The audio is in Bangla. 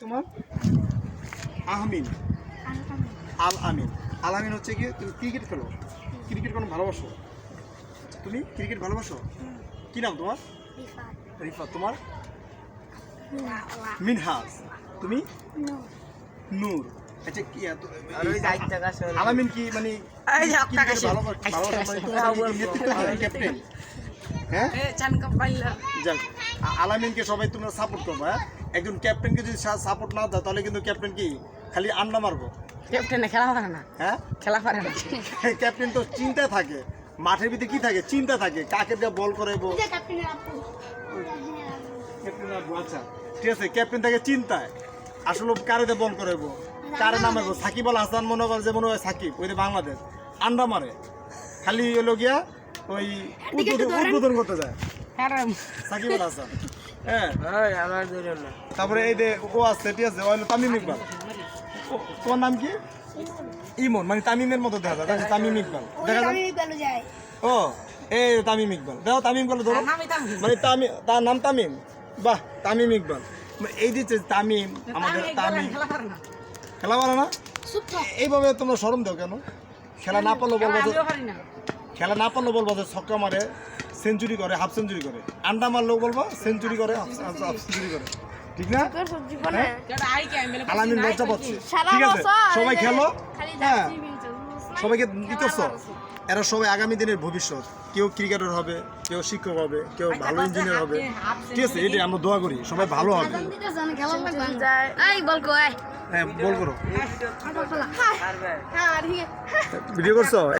তোমার? আহমিন। আল আমিন আল আমিন হচ্ছে কি তুমি ক্রিকেট খেলো? ক্রিকেট কোনো ভালোবাসো? তুমি ক্রিকেট ভালোবাসো? কি নাম তোমার? রিফা তোমার? মিনহাজ তুমি? নূর। আচ্ছা কি আলামিন কি মানে ক্যাপ্টেন? হ্যাঁ? আলামিনকে সবাই তোমরা সাপোর্ট করব হ্যাঁ? একজন ক্যাপ্টেনকে যদি সাপোর্ট না দাও তাহলে কিন্তু ক্যাপ্টেন কি? খালি আন্না মারবো। ক্যাপ্টেনে খেলা পারে না। হ্যাঁ? খেলা পারে না। ক্যাপ্টেন তো চিন্তা থাকে। মাঠের ভিতরে কি থাকে? চিন্তা থাকে। কাকে দিয়ে বল করাবো ক্যাপ্টেন আব্বু, আচ্ছা। ঠিক আছে ক্যাপ্টেন থাকে চিন্তায়। আসলে কারে দিয়ে বল করাবো কারে নামাবো? সাকিব আল হাসান মনে করে যে মনে হয় সাকিব। ওই বাংলাদেশ। আন্ডা মারে। খালি হলো গিয়া ওই উদ্বোধন উদ্বোধন করতে যায়। সাকিব হাসান। হ্যাঁ। তারপরে এই যে ও আছে ঠিক আছে? ও তামিম ইকবাল। ও- তোমার নাম কি? ইমন মানে তামিমের মতো দেখা যায় তাই তামিম ইকবাল। দেখা যায়? ও এই তামিম ইকবাল। দেখো তামিম ইকবাল ধরো। মানে তামিম তার নাম তামিম। বাহ তামিম ইকবাল। মানে এই যে তামিম আমাদের তামিম। খেলা পারে না। এইভাবে তোমরা শরম দাও কেন? খেলা না পারলেও বলব খেলা না পারলেও বলব যে ছক্কা মারে সেঞ্চুরি করে হাফ সেঞ্চুরি করে আন্ডা মারলেও বলব সেঞ্চুরি করে হাফ সেঞ্চুরি করে ঠিক না হ্যাঁ আলামিন লজ্জা পাচ্ছে ঠিক আছে সবাই খেলো হ্যাঁ সবাইকে দিতেছ এরা সবাই আগামী দিনের ভবিষ্যৎ কেউ ক্রিকেটার হবে কেউ শিক্ষক হবে কেউ ভালো ইঞ্জিনিয়ার হবে ঠিক আছে এটাই আমরা দোয়া করি সবাই ভালো হবে এই হ্যাঁ বল করো ভিডিও করছ